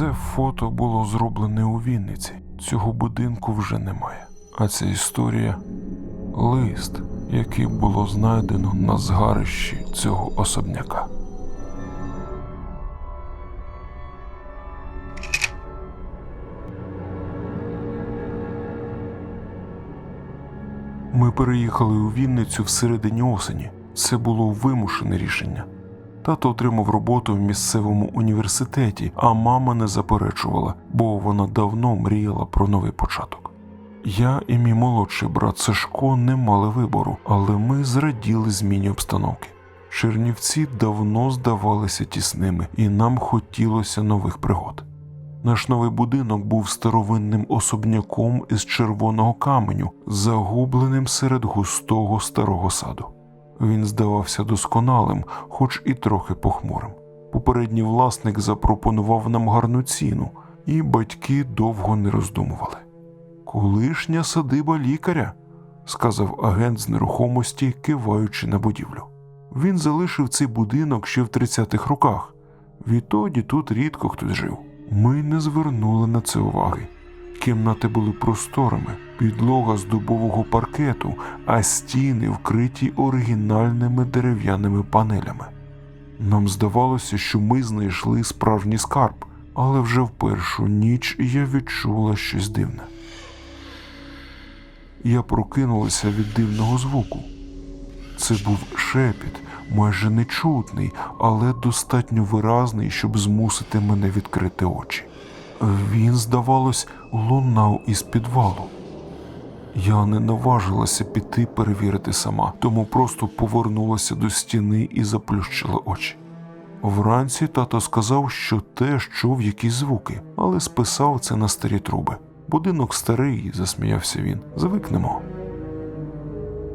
Це фото було зроблене у Вінниці. Цього будинку вже немає. А ця історія лист, який було знайдено на згарищі цього особняка. Ми переїхали у Вінницю всередині осені. Це було вимушене рішення. Тато отримав роботу в місцевому університеті, а мама не заперечувала, бо вона давно мріяла про новий початок. Я і мій молодший брат Сашко не мали вибору, але ми зраділи зміні обстановки. Чернівці давно здавалися тісними, і нам хотілося нових пригод. Наш новий будинок був старовинним особняком із червоного каменю, загубленим серед густого старого саду. Він здавався досконалим, хоч і трохи похмурим. Попередній власник запропонував нам гарну ціну, і батьки довго не роздумували. Колишня садиба лікаря, сказав агент з нерухомості, киваючи на будівлю. Він залишив цей будинок ще в 30-х роках. Відтоді тут рідко хтось жив. Ми не звернули на це уваги. Кімнати були просторими, підлога з дубового паркету, а стіни вкриті оригінальними дерев'яними панелями. Нам здавалося, що ми знайшли справжній скарб, але вже в першу ніч я відчула щось дивне. Я прокинулася від дивного звуку. Це був шепіт, майже нечутний, але достатньо виразний, щоб змусити мене відкрити очі. Він, здавалось, лунав із підвалу. Я не наважилася піти перевірити сама, тому просто повернулася до стіни і заплющила очі. Вранці тато сказав, що теж чув якісь звуки, але списав це на старі труби. Будинок старий, засміявся він. Звикнемо.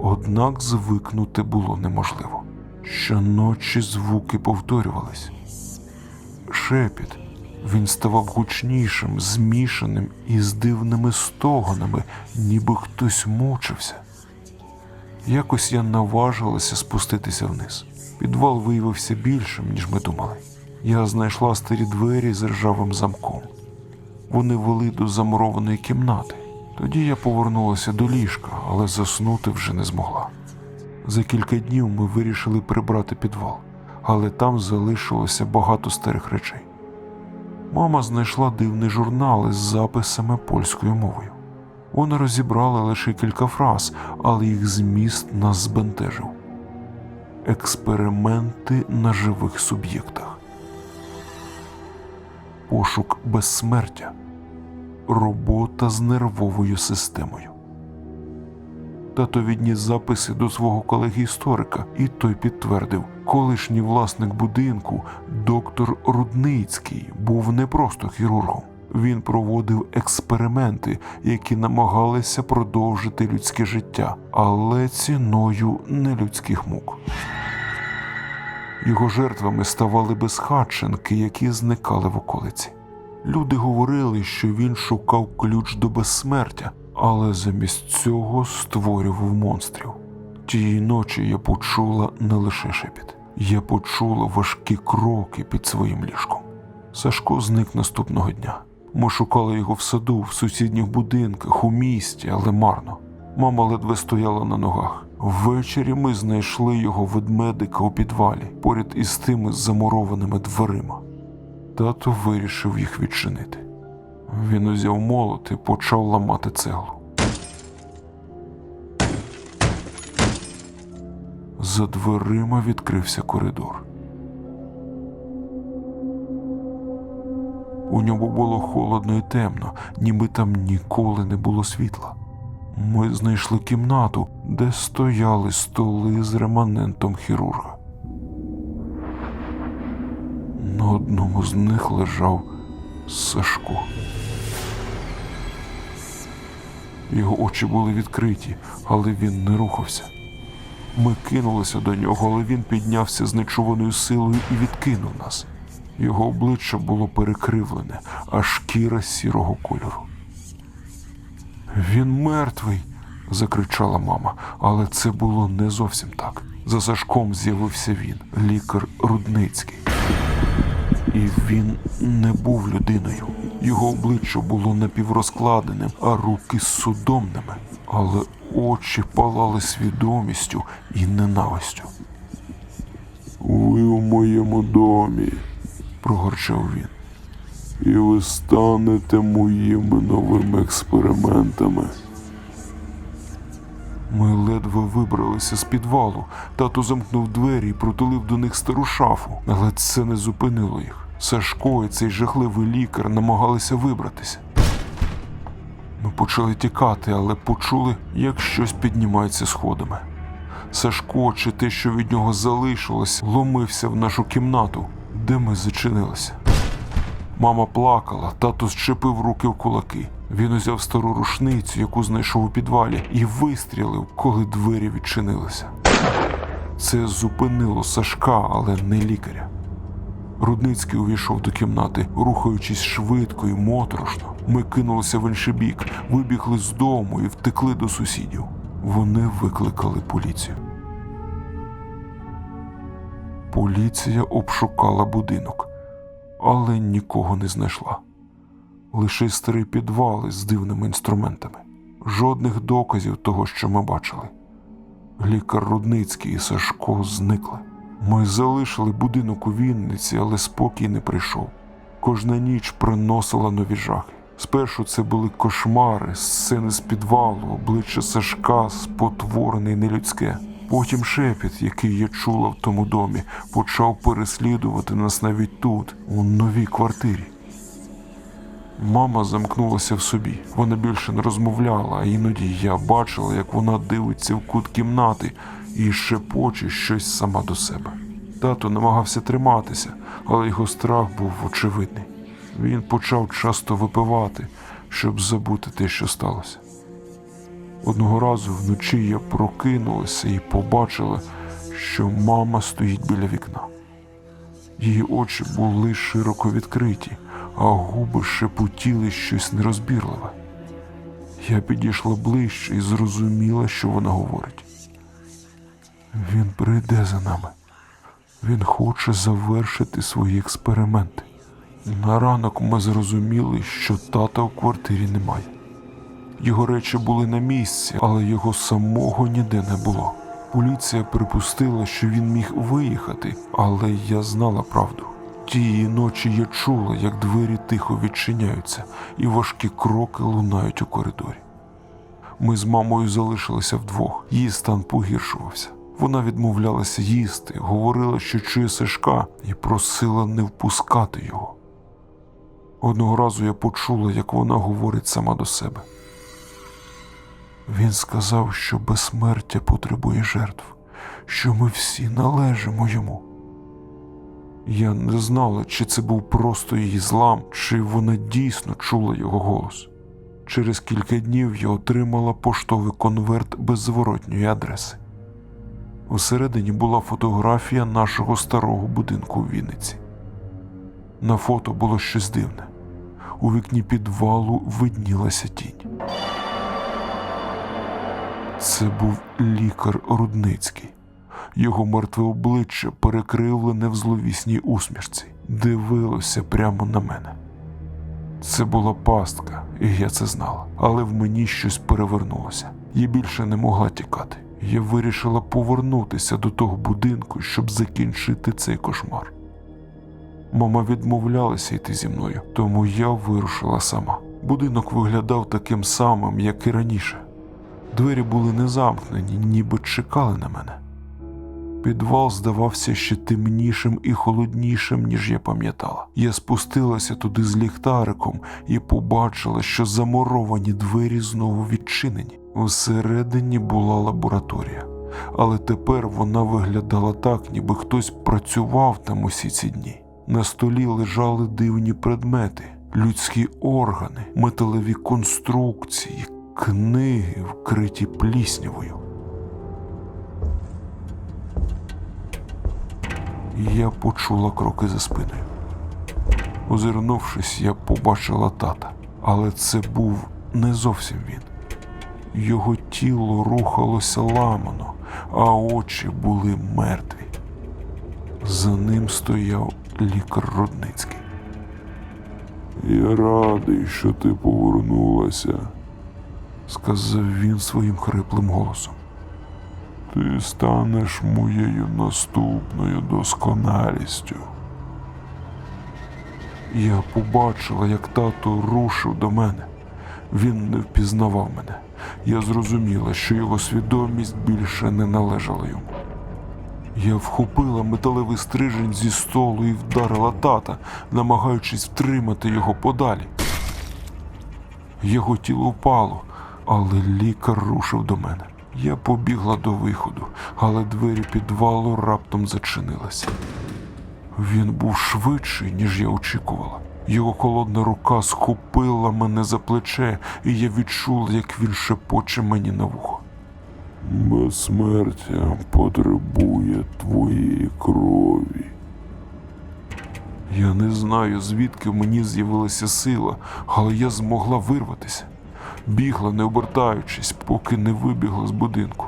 Однак звикнути було неможливо. Щоночі звуки повторювались. Шепіт. Він ставав гучнішим, змішаним із дивними стогонами, ніби хтось мучився. Якось я наважилася спуститися вниз. Підвал виявився більшим, ніж ми думали. Я знайшла старі двері з ржавим замком. Вони вели до замурованої кімнати. Тоді я повернулася до ліжка, але заснути вже не змогла. За кілька днів ми вирішили прибрати підвал, але там залишилося багато старих речей. Мама знайшла дивний журнал із записами польською мовою. Вона розібрала лише кілька фраз, але їх зміст нас збентежив. Експерименти на живих суб'єктах. Пошук безсмертя. Робота з нервовою системою. Тато відніс записи до свого колеги-історика, і той підтвердив, колишній власник будинку, доктор Рудницький, був не просто хірургом. Він проводив експерименти, які намагалися продовжити людське життя, але ціною нелюдських мук. Його жертвами ставали безхатченки, які зникали в околиці. Люди говорили, що він шукав ключ до безсмертя, але замість цього створював монстрів. Тієї ночі я почула не лише шепіт, я почула важкі кроки під своїм ліжком. Сашко зник наступного дня. Ми шукали його в саду, в сусідніх будинках, у місті, але марно. Мама ледве стояла на ногах. Ввечері ми знайшли його ведмедика у підвалі поряд із тими замурованими дверима. Тато вирішив їх відчинити. Він узяв молот і почав ламати цеглу. За дверима відкрився коридор. У ньому було холодно і темно, ніби там ніколи не було світла. Ми знайшли кімнату, де стояли столи з реманентом хірурга. На одному з них лежав Сашко. Його очі були відкриті, але він не рухався. Ми кинулися до нього, але він піднявся з нечуваною силою і відкинув нас. Його обличчя було перекривлене, а шкіра сірого кольору. Він мертвий, закричала мама, але це було не зовсім так. За Сашком з'явився він, лікар Рудницький. І він не був людиною. Його обличчя було напіврозкладеним, а руки судомними, але очі палали свідомістю і ненавистю. Ви у моєму домі, прогорчав він. І ви станете моїми новими експериментами. Ми ледве вибралися з підвалу. Тато замкнув двері і протулив до них стару шафу, але це не зупинило їх. Сашко і цей жахливий лікар намагалися вибратися. Ми почали тікати, але почули, як щось піднімається сходами. Сашко, чи те, що від нього залишилось, ломився в нашу кімнату, де ми зачинилися. Мама плакала, тато зчепив руки в кулаки. Він узяв стару рушницю, яку знайшов у підвалі, і вистрілив, коли двері відчинилися. Це зупинило Сашка, але не лікаря. Рудницький увійшов до кімнати, рухаючись швидко і моторошно. Ми кинулися в інший бік, вибігли з дому і втекли до сусідів. Вони викликали поліцію. Поліція обшукала будинок, але нікого не знайшла. Лише старий підвал із дивними інструментами. Жодних доказів того, що ми бачили. Лікар Рудницький і Сашко зникли. Ми залишили будинок у Вінниці, але спокій не прийшов. Кожна ніч приносила нові жахи. Спершу це були кошмари, сцени з підвалу, обличчя Сашка, спотворене й нелюдське. Потім шепіт, який я чула в тому домі, почав переслідувати нас навіть тут, у новій квартирі. Мама замкнулася в собі. Вона більше не розмовляла, а іноді я бачила, як вона дивиться в кут кімнати і шепоче щось сама до себе. Тато намагався триматися, але його страх був очевидний. Він почав часто випивати, щоб забути те, що сталося. Одного разу вночі я прокинулася і побачила, що мама стоїть біля вікна. Її очі були широко відкриті, а губи шепотіли щось нерозбірливе. Я підійшла ближче і зрозуміла, що вона говорить. Він прийде за нами. Він хоче завершити свої експерименти. На ранок ми зрозуміли, що тата в квартирі немає. Його речі були на місці, але його самого ніде не було. Поліція припустила, що він міг виїхати, але я знала правду. Тієї ночі я чула, як двері тихо відчиняються, і важкі кроки лунають у коридорі. Ми з мамою залишилися вдвох, її стан погіршувався. Вона відмовлялася їсти, говорила, що чує Сашка, і просила не впускати його. Одного разу я почула, як вона говорить сама до себе. Він сказав, що безсмертя потребує жертв, що ми всі належимо йому. Я не знала, чи це був просто її злам, чи вона дійсно чула його голос. Через кілька днів я отримала поштовий конверт без зворотньої адреси. Усередині була фотографія нашого старого будинку в Вінниці. На фото було щось дивне. У вікні підвалу виднілася тінь. Це був лікар Рудницький. Його мертве обличчя перекривлене в зловісній усмішці, дивилося прямо на мене. Це була пастка, і я це знала, але в мені щось перевернулося. Я більше не могла тікати. Я вирішила повернутися до того будинку, щоб закінчити цей кошмар. Мама відмовлялася йти зі мною, тому я вирушила сама. Будинок виглядав таким самим, як і раніше. Двері були не замкнені, ніби чекали на мене. Підвал здавався ще темнішим і холоднішим, ніж я пам'ятала. Я спустилася туди з ліхтариком і побачила, що замуровані двері знову відчинені. Всередині була лабораторія, але тепер вона виглядала так, ніби хтось працював там усі ці дні. На столі лежали дивні предмети, людські органи, металеві конструкції, книги, вкриті пліснявою. Я почула кроки за спиною. Озирнувшись, я побачила тата, але це був не зовсім він. Його тіло рухалося ламано, а очі були мертві. За ним стояв лікар Рудницький. Я радий, що ти повернулася. Сказав він своїм хриплим голосом. Ти станеш моєю наступною досконалістю. Я побачила, як тато рушив до мене. Він не впізнавав мене. Я зрозуміла, що його свідомість більше не належала йому. Я вхопила металевий стрижень зі столу і вдарила тата, намагаючись втримати його подалі. Його тіло впало, але лікар рушив до мене. Я побігла до виходу, але двері підвалу раптом зачинилися. Він був швидший, ніж я очікувала. Його холодна рука схопила мене за плече, і я відчула, як він шепоче мені на вухо. Безсмертя потребує твоєї крові. Я не знаю, звідки в мені з'явилася сила, але я змогла вирватися. Бігла, не обертаючись, поки не вибігла з будинку.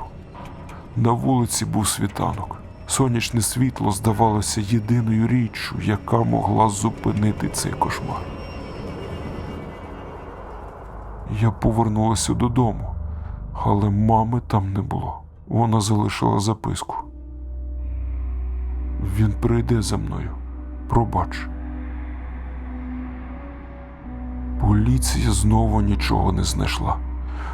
На вулиці був світанок. Сонячне світло здавалося єдиною річчю, яка могла зупинити цей кошмар. Я повернулася додому, але мами там не було. Вона залишила записку. Він прийде за мною. Пробач. Поліція знову нічого не знайшла.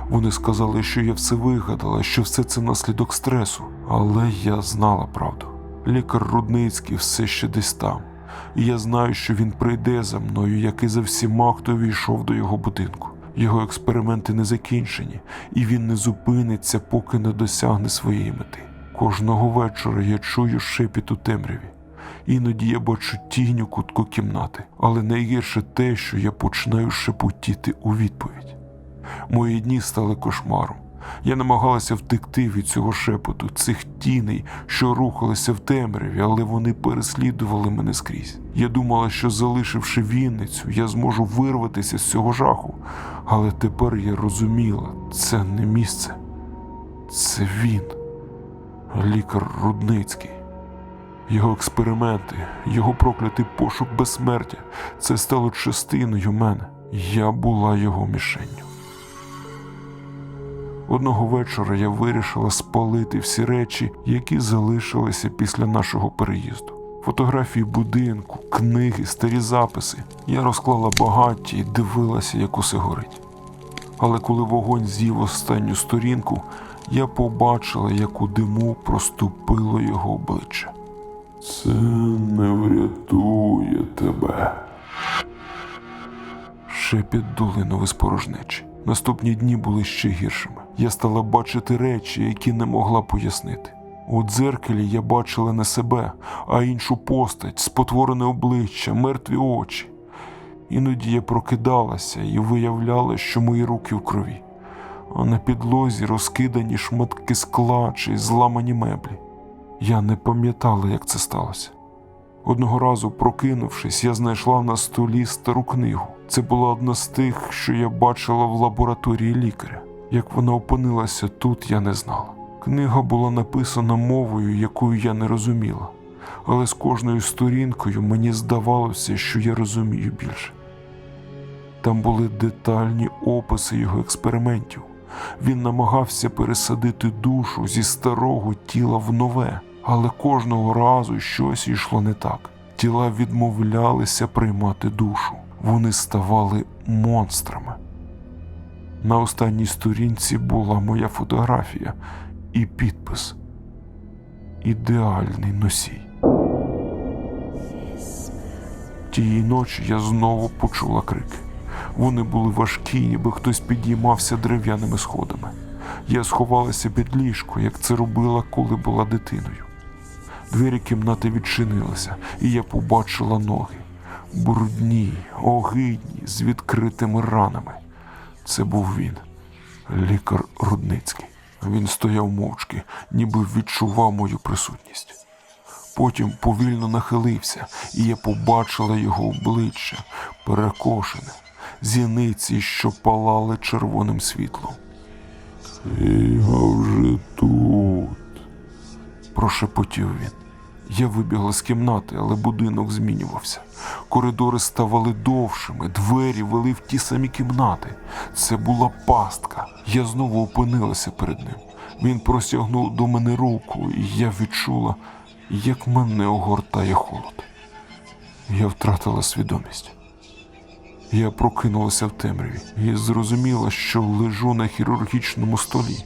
Вони сказали, що я все вигадала, що все це наслідок стресу, але я знала правду. Лікар Рудницький все ще десь там, і я знаю, що він прийде за мною, як і за всіма, хто війшов до його будинку. Його експерименти не закінчені, і він не зупиниться, поки не досягне своєї мети. Кожного вечора я чую шепіт у темряві. Іноді я бачу тінь у кутку кімнати, але найгірше те, що я починаю шепотіти у відповідь. Мої дні стали кошмаром. Я намагалася втекти від цього шепоту, цих тіней, що рухалися в темряві, але вони переслідували мене скрізь. Я думала, що залишивши Вінницю, я зможу вирватися з цього жаху. Але тепер я розуміла, це не місце, це він, лікар Рудницький. Його експерименти, його проклятий пошук безсмертя це стало частиною мене. Я була його мішенню. Одного вечора я вирішила спалити всі речі, які залишилися після нашого переїзду. Фотографії будинку, книги, старі записи. Я розклала багаття і дивилася, як усе горить. Але коли вогонь з'їв останню сторінку, я побачила, як у диму проступило його обличчя. Це не врятує тебе. Шепіт долинув із порожнечі. Наступні дні були ще гіршими. Я стала бачити речі, які не могла пояснити. У дзеркалі я бачила не себе, а іншу постать, спотворене обличчя, мертві очі. Іноді я прокидалася і виявляла, що мої руки в крові, а на підлозі розкидані шматки скла чи зламані меблі. Я не пам'ятала, як це сталося. Одного разу, прокинувшись, я знайшла на столі стару книгу. Це була одна з тих, що я бачила в лабораторії лікаря. Як вона опинилася тут, я не знала. Книга була написана мовою, якою я не розуміла, але з кожною сторінкою мені здавалося, що я розумію більше. Там були детальні описи його експериментів. Він намагався пересадити душу зі старого тіла в нове, але кожного разу щось йшло не так. Тіла відмовлялися приймати душу, вони ставали монстрами. На останній сторінці була моя фотографія і підпис Ідеальний носій. Тієї ночі я знову почула крики. Вони були важкі, ніби хтось підіймався дерев'яними сходами. Я сховалася під ліжко, як це робила, коли була дитиною. Двері кімнати відчинилися, і я побачила ноги. Брудні, огидні, з відкритими ранами. Це був він, лікар Рудницький. Він стояв мовчки, ніби відчував мою присутність. Потім повільно нахилився, і я побачила його обличчя, перекошене, зіниці, що палали червоним світлом. Я вже тут. Прошепотів він. Я вибігла з кімнати, але будинок змінювався. Коридори ставали довшими, двері вели в ті самі кімнати. Це була пастка. Я знову опинилася перед ним. Він простягнув до мене руку, і я відчула, як мене огортає холод. Я втратила свідомість. Я прокинулася в темряві і зрозуміла, що лежу на хірургічному столі.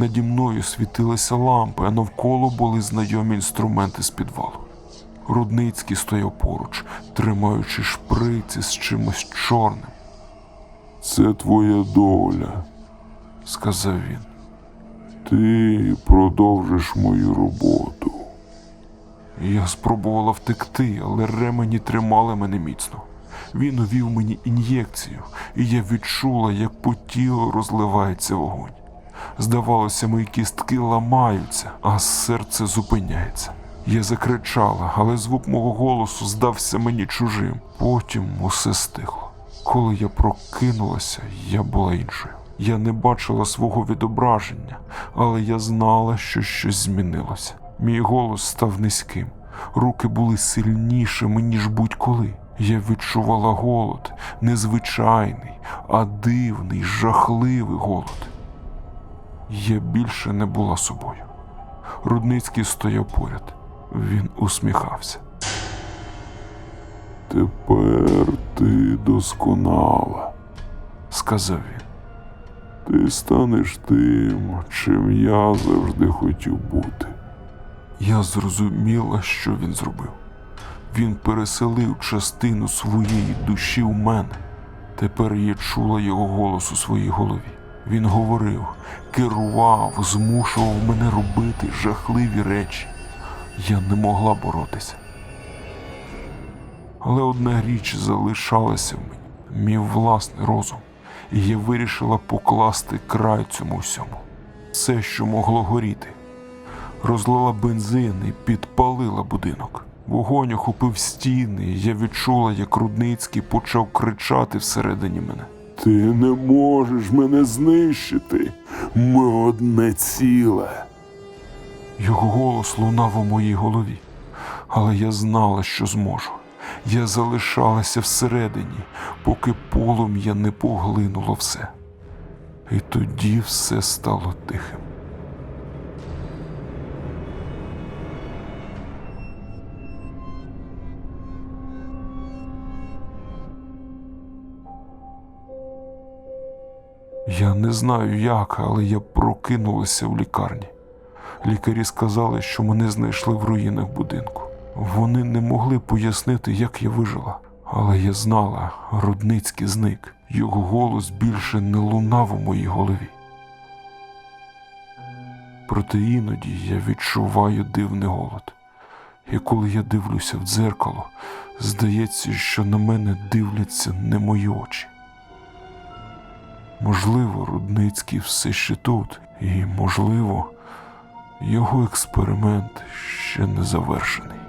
Наді мною світилися лампи, а навколо були знайомі інструменти з підвалу. Рудницький стояв поруч, тримаючи шприці з чимось чорним, Це твоя доля. сказав він. Ти продовжиш мою роботу. Я спробувала втекти, але ремені тримали мене міцно. Він увів мені ін'єкцію, і я відчула, як по тілу розливається вогонь. Здавалося, мої кістки ламаються, а серце зупиняється. Я закричала, але звук мого голосу здався мені чужим. Потім усе стихло. Коли я прокинулася, я була іншою. Я не бачила свого відображення, але я знала, що щось змінилося. Мій голос став низьким, руки були сильнішими, ніж будь-коли. Я відчувала голод, незвичайний, а дивний, жахливий голод. Я більше не була собою. Рудницький стояв поряд. Він усміхався. Тепер ти досконала. Сказав він. Ти станеш тим, чим я завжди хотів бути. Я зрозуміла, що він зробив. Він переселив частину своєї душі в мене. Тепер я чула його голос у своїй голові. Він говорив, керував, змушував мене робити жахливі речі. Я не могла боротися. Але одна річ залишалася в мені мій власний розум, і я вирішила покласти край цьому всьому. Все, що могло горіти, розлила бензин і підпалила будинок. Вогонь охопив стіни, і я відчула, як Рудницький почав кричати всередині мене. Ти не можеш мене знищити. Ми одне ціле. Його голос лунав у моїй голові, але я знала, що зможу. Я залишалася всередині, поки полум'я не поглинуло все. І тоді все стало тихим. Я не знаю як, але я прокинулася в лікарні. Лікарі сказали, що мене знайшли в руїнах будинку. Вони не могли пояснити, як я вижила, але я знала, Рудницький зник. Його голос більше не лунав у моїй голові. Проте іноді я відчуваю дивний голод. І коли я дивлюся в дзеркало, здається, що на мене дивляться не мої очі. Можливо, Рудницький все ще тут, і, можливо, його експеримент ще не завершений.